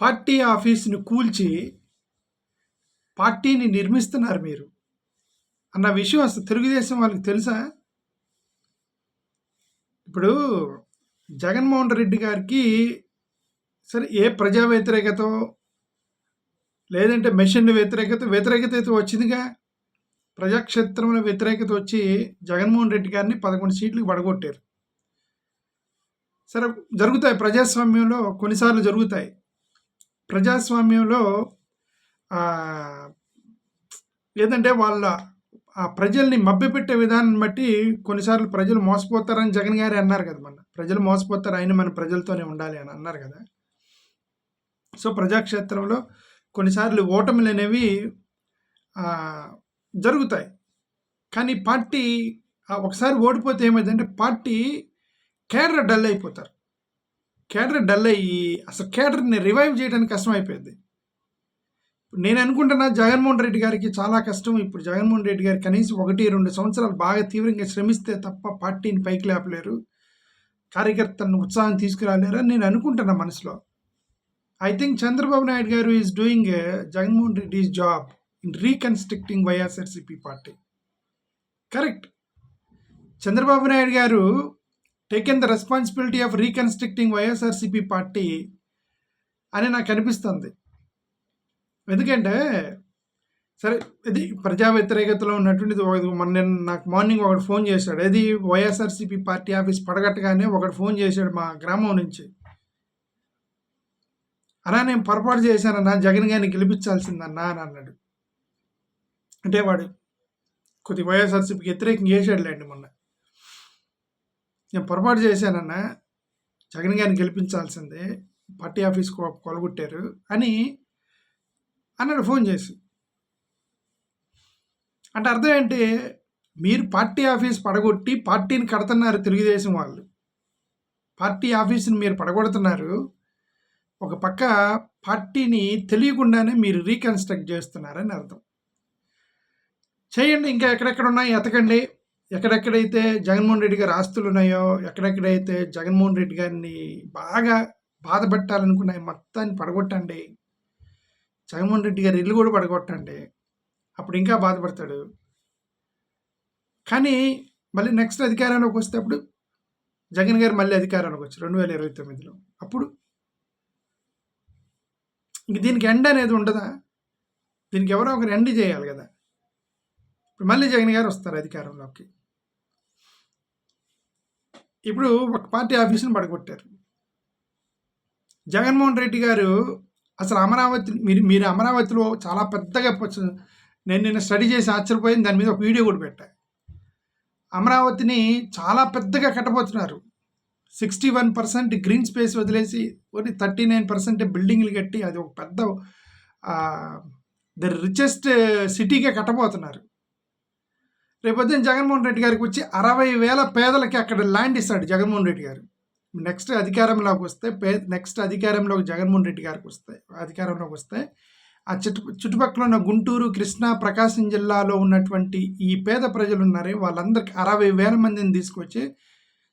Party ఆఫీస్‌ని కూల్చి పార్టీని నిర్మిస్తున్నారు మీరు. అన్న విషయం అసలు తెలుగుదేశం వాళ్ళకి తెలుసా? ఇప్పుడు జగన్మోహన్ రెడ్డి గారికి సరే ఏ ప్రజా వ్యతిరేకత లేదంటే మెషిన్ల వ్యతిరేకత వ్యతిరేకత అయితే వచ్చిందిగా. ప్రజాక్షేత్రంలో వ్యతిరేకత వచ్చి జగన్మోహన్ రెడ్డి గారిని 11 సీట్లకు పడగొట్టారు. సరే జరుగుతాయి ప్రజాస్వామ్యంలో కొన్నిసార్లు జరుగుతాయి. ప్రజాస్వామ్యంలో ఆహ్, ఏదంటే వాళ్ళ ఆ ప్రజల్ని మభ్యపెట్టే విధానం బట్టి కొన్నిసార్లు ప్రజలు మోసపోతారని జగన్ గారే అన్నారు కదా మన ప్రజలు మోసపోతారు అయినా మన ప్రజలతోనే ఉండాలి అని అన్నారు కదా! సో, ప్రజాక్షేత్రంలో కొన్నిసార్లు ఓటమిలు అనేవి జరుగుతాయి. కానీ పార్టీ ఒకసారి ఓడిపోతే ఏమైందంటే పార్టీ కేడర్ డల్ అయిపోతారు. కేడర్ డల్ అయ్యి అసలు కేడర్‌ని రివైవ్ చేయడానికి కష్టం అయిపోయింది నేను అనుకుంటున్నా జగన్మోహన్ రెడ్డి గారికి చాలా కష్టం. ఇప్పుడు జగన్మోహన్ రెడ్డి గారు కనీసం 1, 2 సంవత్సరాలు బాగా తీవ్రంగా శ్రమిస్తే తప్ప పార్టీని పైకి లేపలేరు. కార్యకర్తలను ఉత్సాహం తీసుకురాలేరు అని నేను అనుకుంటున్నా మనసులో. I think Chandrababu Naidu garu is doing Jaganmohan Reddy's job in reconstructing YSRCP party. Correct. Chandrababu Naidu garu taken the responsibility of reconstructing YSRCP party అని నాకు అనిపిస్తుంది. ఎందుకంటే సరే ఇది ప్రజా వ్యతిరేకతలో ఉన్నటువంటిది ఒక మొన్న నేను నాకు మార్నింగ్ ఒకడు ఫోన్ చేశాడు. అది వైఎస్ఆర్‌సీపీ పార్టీ ఆఫీస్ పడగట్టగానే ఒకడు ఫోన్ చేశాడు మా గ్రామం నుంచి. అలా నేను పొరపాటు చేశానన్నా జగన్ గారిని గెలిపించాల్సిందన్నా అని అన్నాడు. అంటే వాడు కొద్ది వైఎస్ఆర్‌సీపీకి వ్యతిరేకంగా చేశాడులేండి మొన్న. నేను పొరపాటు చేశానన్నా. జగన్ గారిని గెలిపించాల్సిందే. పార్టీ ఆఫీస్ కొలగొట్టారు అని అన్నాడు ఫోన్ చేసి. అంటే అర్థం ఏంటి? మీరు పార్టీ ఆఫీస్ పడగొట్టి పార్టీని కడుతున్నారు తెలుగుదేశం వాళ్ళు. పార్టీ ఆఫీస్‌ని మీరు పడగొడుతున్నారు. ఒక పక్క పార్టీని తెలియకుండానే మీరు రీకన్‌స్ట్రక్ట్ చేస్తున్నారని అర్థం. చేయండి. ఇంకా ఎక్కడెక్కడ ఉన్నాయి ఎతకండి. ఎక్కడెక్కడైతే జగన్మోహన్ రెడ్డి గారి ఆస్తులున్నాయో, ఎక్కడెక్కడైతే జగన్మోహన్ రెడ్డి గారిని బాగా బాధపెట్టాలనుకున్నాయి మొత్తాన్ని పడగొట్టండి. జగన్మోహన్ రెడ్డి గారి ఇల్లు కూడా పడగొట్టండి. అప్పుడు ఇంకా బాధపడతాడు. కానీ మళ్ళీ నెక్స్ట్ అధికారంలోకి వస్తే అప్పుడు జగన్ గారు మళ్ళీ అధికారంలోకి వచ్చారు 2029లో. అప్పుడు? ఇంక దీనికి ఎండ్ అనేది ఉండదా? దీనికి ఎవరో ఒకరు ఎండ్ చేయాలి కదా! ఇప్పుడు మళ్ళీ జగన్ గారు వస్తారు అధికారంలోకి. ఇప్పుడు ఒక పార్టీ ఆఫీస్‌ని పడగొట్టారు. జగన్మోహన్ రెడ్డి గారు అసలు అమరావతి మీరు మీరు అమరావతిలో చాలా పెద్దగా నేను నిన్న స్టడీ చేసి ఆశ్చర్యపోయింది దాని మీద ఒక వీడియో కూడా పెట్టా. అమరావతిని చాలా పెద్దగా కట్టబోతున్నారు. 61% గ్రీన్ స్పేస్ వదిలేసి ఓన్లీ 39% బిల్డింగ్‌లు కట్టి అది ఒక పెద్ద ఆహ్, ద రిచెస్ట్ సిటీగా కట్టబోతున్నారు. రేపొద్దున జగన్మోహన్ రెడ్డి గారికి వచ్చి అరవై వేల పేదలకి అక్కడ ల్యాండ్ ఇస్తాడు జగన్మోహన్ రెడ్డి గారు. నెక్స్ట్ అధికారంలోకి వస్తే పే నెక్స్ట్ అధికారంలోకి జగన్మోహన్ రెడ్డి గారికి వస్తే అధికారంలోకి వస్తే ఆ చుట్టు చుట్టుపక్కల ఉన్న గుంటూరు, కృష్ణా, ప్రకాశం జిల్లాలో ఉన్నటువంటి ఈ పేద ప్రజలు ఉన్నారే వాళ్ళందరికి 60,000 మందిని తీసుకొచ్చి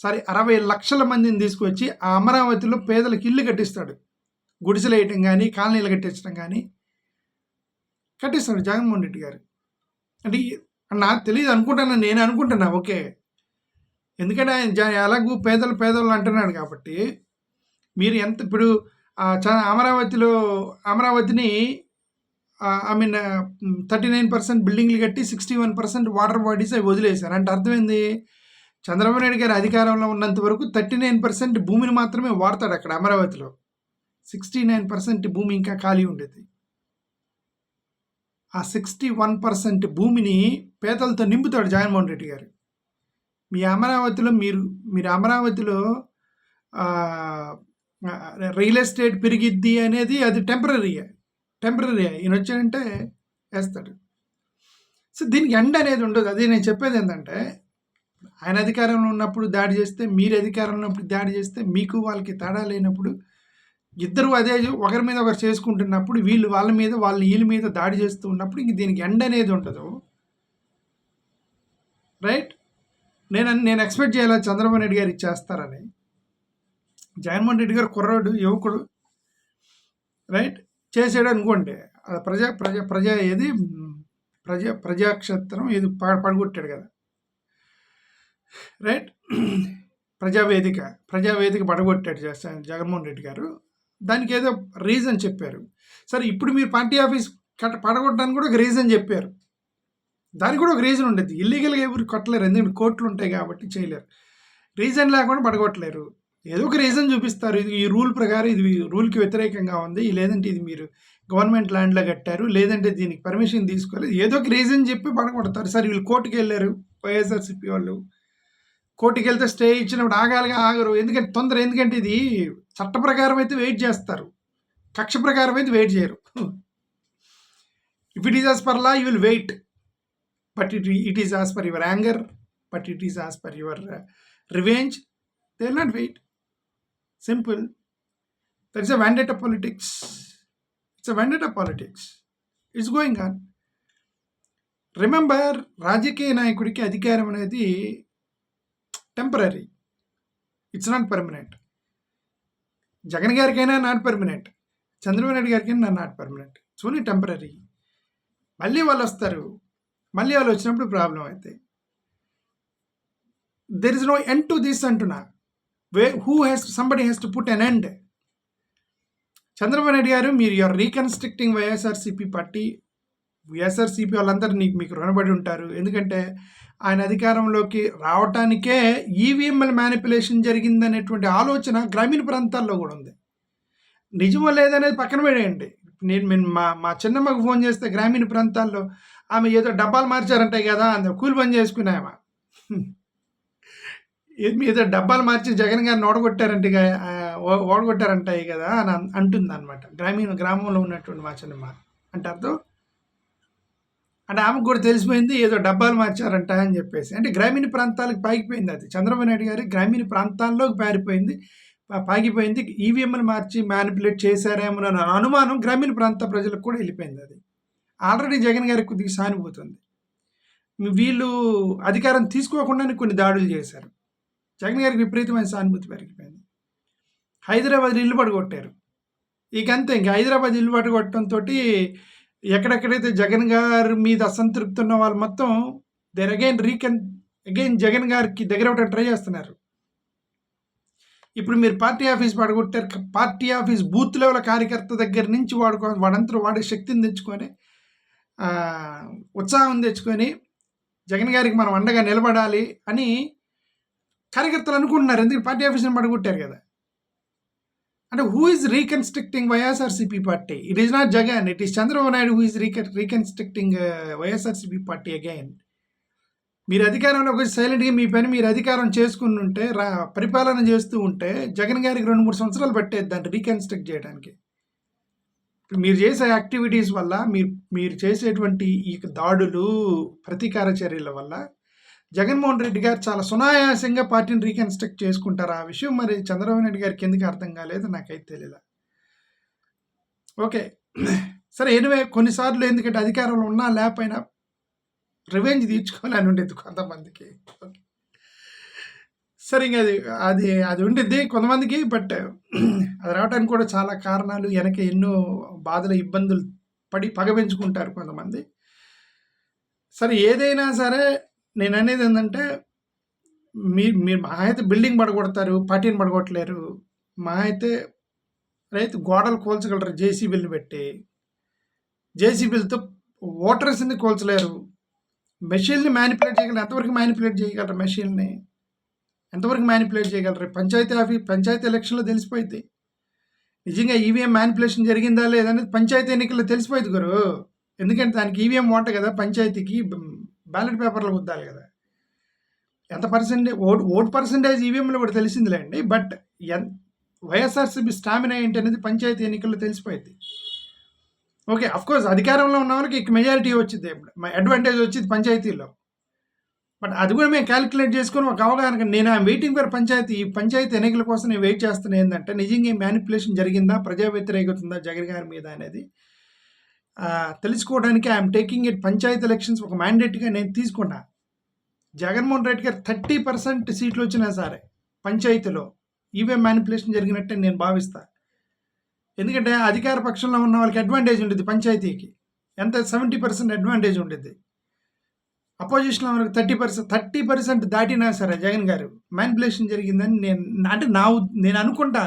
సారీ 60,00,000 మందిని తీసుకొచ్చి ఆ అమరావతిలో పేదలకు ఇల్లు కట్టిస్తాడు. గుడిసెలు వేయటం కానీ కాలనీలు కట్టించడం కానీ కట్టిస్తాడు జగన్మోహన్ రెడ్డి గారు. అంటే నాకు తెలియదు అనుకుంటున్నా నేను అనుకుంటున్నా ఓకే. ఎందుకంటే ఆయన ఎలాగూ పేదలు పేదోళ్ళు అంటున్నాడు కాబట్టి మీరు ఎంత ఇప్పుడు చ అమరావతిలో అమరావతిని I mean thirty nine percent బిల్డింగ్‌లు కట్టి 61% వాటర్ బాడీస్ అవి వదిలేశారు అంటే అర్థమైంది చంద్రబాబు నాయుడు గారు అధికారంలో ఉన్నంత వరకు 39% భూమిని మాత్రమే వాడతాడు అక్కడ అమరావతిలో. 69% భూమి ఇంకా ఖాళీ ఉండేది. ఆ 61% భూమిని పేదలతో నింపుతాడు జగన్మోహన్ రెడ్డి గారు. మీ అమరావతిలో మీరు మీరు అమరావతిలో రియల్ ఎస్టేట్ పెరిగిద్ది అనేది అది టెంపరరీయే. ఈయన వచ్చాడంటే వేస్తాడు సో, దీనికి ఎండ్ అనేది ఉండదు. అది నేను చెప్పేది ఏంటంటే ఆయన అధికారంలో ఉన్నప్పుడు దాడి చేస్తే, మీరు అధికారంలో ఉన్నప్పుడు దాడి చేస్తే, మీకు వాళ్ళకి తేడా లేనప్పుడు ఇద్దరు అదే ఒకరి మీద ఒకరు చేసుకుంటున్నప్పుడు వీళ్ళు వాళ్ళ మీద, వాళ్ళు వీళ్ళ మీద దాడి చేస్తూ ఉన్నప్పుడు ఇంక దీనికి ఎండ్ అనేది ఉండదు. రైట్? నేను నేను ఎక్స్‌పెక్ట్ చేయాలి చంద్రబాబు నాయుడు గారు ఇచ్చేస్తారని? జగన్మోహన్ రెడ్డి గారు కుర్రోడు, యువకుడు. రైట్ చేసాడు అనుకోండి. ప్రజా ప్రజా ప్రజా ఏది? ప్రజా ప్రజాక్షేత్రం ఇది ప- పడగొట్టాడు కదా. రైట్ ప్రజావేదిక ప్రజావేదిక పడగొట్టాడు చేస్తాను జగన్మోహన్ రెడ్డి గారు. దానికి ఏదో రీజన్ చెప్పారు. సరే ఇప్పుడు మీరు పార్టీ ఆఫీస్ కట్ట పడగొట్టడానికి కూడా ఒక రీజన్ చెప్పారు. దానికి కూడా ఒక రీజన్ ఉండేది. ఇల్లీగల్గా ఎవరు కొట్టలేరు. ఎందుకంటే కోర్టులు ఉంటాయి కాబట్టి చేయలేరు. రీజన్ లేకుండా పడగొట్టలేరు. ఏదో ఒక రీజన్ చూపిస్తారు. ఇది ఈ రూల్ ప్రకారం ఇది రూల్కి వ్యతిరేకంగా ఉంది. లేదంటే ఇది మీరు గవర్నమెంట్ ల్యాండ్లో కట్టారు. లేదంటే దీనికి పర్మిషన్ తీసుకోలేదు. ఏదో ఒక రీజన్ చెప్పి పడగొడతారు. సరే వీళ్ళు కోర్టుకి వెళ్ళారు. వైఎస్ఆర్సీపీ వాళ్ళు. కోర్టుకి వెళ్తే స్టే ఇచ్చినప్పుడు ఆగాలిగా ఆగరు. ఎందుకంటే తొందర ఎందుకంటే ఇది చట్ట ప్రకారం అయితే వెయిట్ చేస్తారు. కక్ష ప్రకారం అయితే వెయిట్ చేయరు. If it is as per law you will wait but it it is as per your anger but it is as per your revenge they will not wait simple that is a vendetta politics it's a vendetta politics it's going on remember రాజకీయ నాయకుడికి అధికారం అనేది temporary it's not permanent Jagan గారికైనా not permanent Chandrababu Naidu గారికైనా not permanent it's only temporary మళ్ళీ వాళ్ళు వస్తారు. మళ్ళీ వాళ్ళు వచ్చినప్పుడు ప్రాబ్లం అవుతాయి. There is no end to this అంటున్నా. Way who has somebody has to put an end Chandrababu Naidu garu మీరు you are reconstructing YSRCP party YSRCP వాళ్ళందరూ నీకు మీకు రుణపడి ఉంటారు. ఎందుకంటే ఆయన అధికారంలోకి రావటానికే ఈవీఎంఎల్ మ్యానిపులేషన్ జరిగిందనేటువంటి ఆలోచన గ్రామీణ ప్రాంతాల్లో కూడా ఉంది. నిజమో లేదనేది పక్కన పెడేయండి నేను నేను మా మా చిన్నమ్మకు ఫోన్ చేస్తే గ్రామీణ ప్రాంతాల్లో ఆమె ఏదో డబ్బాలు మార్చారంటాయి కదా అందులో కూలి పని చేసుకున్నాయమా ఆమె. ఏదో డబ్బాలు మార్చి జగన్ గారిని ఓడగొట్టారంటే ఓ- ఓడగొట్టారంటాయి కదా అని అంటుంది అనమాట గ్రామీణ గ్రామంలో ఉన్నటువంటి మా చిన్నమ్మ. అంటే అర్థం? అంటే ఆమెకు కూడా తెలిసిపోయింది ఏదో డబ్బాలు మార్చారంట అని చెప్పేసి. అంటే గ్రామీణ ప్రాంతాలకు పాకిపోయింది అది. చంద్రబాబు నాయుడు గారి గ్రామీణ ప్రాంతాల్లోకి పారిపోయింది. పాకిపోయింది ఈవీఎంలు మార్చి మ్యానిపులేట్ చేశారేమో అన్న అనుమానం గ్రామీణ ప్రాంత ప్రజలకు కూడా వెళ్ళిపోయింది అది. ఆల్రెడీ జగన్ గారికి కొద్దిగా సానుభూతుంది. వీళ్ళు అధికారం తీసుకోకుండానే కొన్ని దాడులు చేశారు. జగన్ గారికి విపరీతమైన సానుభూతి పెరిగిపోయింది. హైదరాబాద్ ఇల్లు పడగొట్టారు. ఇక అంతే ఇంక హైదరాబాద్ ఇల్లు పడగొట్టడంతో ఎక్కడెక్కడైతే జగన్ గారి మీద అసంతృప్తి ఉన్న వాళ్ళు మొత్తం there again recon again Jagan గారికి దగ్గర అవ్వడానికి ట్రై చేస్తున్నారు. ఇప్పుడు మీరు పార్టీ ఆఫీస్ పడగొట్టారు పార్టీ ఆఫీస్ బూత్ లెవెల్ కార్యకర్త దగ్గర నుంచి వాడుకో వాడంతా వాడే శక్తిని తెచ్చుకొని ఉత్సాహం తెచ్చుకొని జగన్ గారికి మనం అండగా నిలబడాలి అని కార్యకర్తలు అనుకుంటున్నారు. ఎందుకంటే పార్టీ ఆఫీస్ని పడగొట్టారు కదా. అంటే who is reconstructing YSRCP party it is not Jagan it is Chandrababu Naidu who is recon reconstructing YSRCP party again మీరు అధికారంలోకి వచ్చి సైలెంట్గా మీ పని మీరు అధికారం చేసుకుని ఉంటే రా పరిపాలన చేస్తూ ఉంటే జగన్ గారికి రెండు మూడు సంవత్సరాలు పట్టేది దాన్ని రీకన్స్ట్రక్ట్ చేయడానికి. మీరు చేసే యాక్టివిటీస్ వల్ల మీరు మీరు చేసేటువంటి ఈ దాడులు ప్రతీకార చర్యల వల్ల జగన్మోహన్ రెడ్డి గారు చాలా సునాయాసంగా పార్టీని రీకన్స్ట్రక్ట్ చేసుకుంటారు ఆ విషయం మరి చంద్రబాబు నాయుడు గారికి ఎందుకు అర్థం కాలేదు నాకైతే తెలియదు ఓకే. సరే ఎనివే కొన్నిసార్లు ఎందుకంటే అధికారంలో ఉన్నా లేకపోయినా రివెంజ్ తీర్చుకోవాలని ఉండేది కొంతమందికి. సరే ఇంకా అది అది అది ఉండిద్ది కొంతమందికి బట్ అది రావడానికి కూడా చాలా కారణాలు వెనక ఎన్నో బాధలు ఇబ్బందులు పడి పగ పెంచుకుంటారు కొంతమంది. సరే ఏదైనా సరే నేను అనేది ఏంటంటే మీ మీరు మా అయితే బిల్డింగ్ పడగొడతారు పార్టీని పడగొట్టలేరు మా అయితే రైతు గోడలు కోల్చగలరు జేసీబీలు పెట్టి. జేసీబీలతో ఓటర్స్ని కోల్చలేరు. మెషిన్ని మ్యానిపులేట్ చేయగలరు ఎంతవరకు మ్యానిపులేట్ చేయగలరు మెషిన్ని? ఎంతవరకు మ్యానిపులేట్ చేయగలరు? పంచాయతీ ఆఫీస్ పంచాయతీ ఎలక్షన్లో తెలిసిపోయింది నిజంగా ఈవీఎం మ్యానిపులేషన్ జరిగిందా లేదనేది పంచాయతీ ఎన్నికల్లో తెలిసిపోయింది గురు. ఎందుకంటే దానికి ఈవీఎం ఓట కదా పంచాయతీకి బ్యాలెట్ పేపర్లో గుద్దాలి కదా. ఎంత పర్సెంటేజ్ ఓట్ ఓట్ పర్సెంటేజ్ ఈవీఎంలో కూడా తెలిసిందిలేండి బట్ ఎన్ వైఎస్ఆర్సీపీ స్టామినా ఏంటి అనేది పంచాయతీ ఎన్నికల్లో తెలిసిపోయింది. ఓకే కోర్స్ అధికారంలో ఉన్న వాళ్ళకి మెజారిటీ వచ్చింది అడ్వాంటేజ్ వచ్చింది పంచాయతీలో. బట్ అది కూడా మేము క్యాలిక్యులేట్ చేసుకుని ఒక అవగాహన నేను ఐఎమ్ వెయిటింగ్ ఫర్ పంచాయతీ ఈ పంచాయతీ ఎన్నికల కోసం నేను వెయిట్ చేస్తున్నా ఏంటంటే నిజంగా మ్యానిపులేషన్ జరిగిందా ప్రజా వ్యతిరేకత ఉందా జగన్ గారి మీద అనేది తెలుసుకోవడానికి I'm taking it panchayat elections ఒక మ్యాండేట్గా నేను తీసుకున్నా. జగన్మోహన్ రెడ్డి గారు థర్టీ పర్సెంట్ సీట్లు వచ్చినా సరే పంచాయతీలో ఈవే మ్యానిపులేషన్ జరిగినట్టే నేను భావిస్తా. ఎందుకంటే అధికార పక్షంలో ఉన్న వాళ్ళకి అడ్వాంటేజ్ ఉంటుంది పంచాయతీకి. ఎంత? సెవెంటీ పర్సెంట్ అడ్వాంటేజ్ ఉంటుంది అపోజిషన్లో మనకు థర్టీ పర్సెంట్ థర్టీ పర్సెంట్ దాటినా సరే జగన్ గారు మ్యానిపులేషన్ జరిగిందని నేను అంటే నా నేను అనుకుంటా.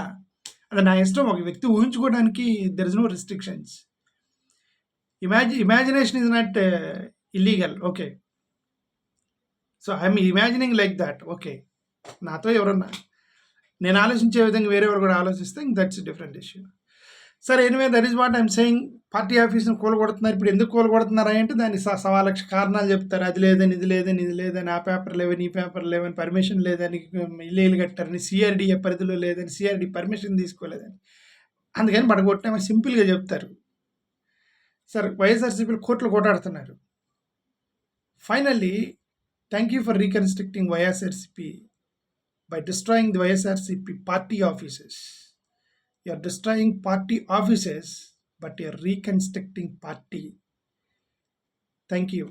అది నా ఇష్టం. ఒక వ్యక్తి ఊహించుకోవడానికి there is no restrictions imagi imagination is not illegal okay so I'm imagining like that okay నాతో ఎవరన్నా నేను ఆలోచించే విధంగా వేరే కూడా ఆలోచిస్తే దట్స్ డిఫరెంట్ ఇష్యూ సరే anyway that is what I'm saying party ఆఫీస్ని కూలగొడుతున్నారు ఇప్పుడు ఎందుకు కూలగొడుతున్నారా అంటే దాని స- సవా లక్ష కారణాలు చెప్తారు. అది లేదని ఇది లేదని ఇది లేదని ఆ పేపర్ లేవని ఈ పేపర్ లేవని పర్మిషన్ లేదని ఇల్లు ఇల్లు కట్టారని సిఆర్డీఏ పరిధిలో లేదని సిఆర్డీ పర్మిషన్ తీసుకోలేదని. అందుకని పడగొట్టినామని సింపుల్గా చెప్తారు. సార్ వైఎస్ఆర్సీపీలు కోర్టులు కొట్టాడుతున్నారు finally thank you for reconstructing YSRCP by destroying the YSRCP party offices you are destroying party offices but you are reconstructing party thank you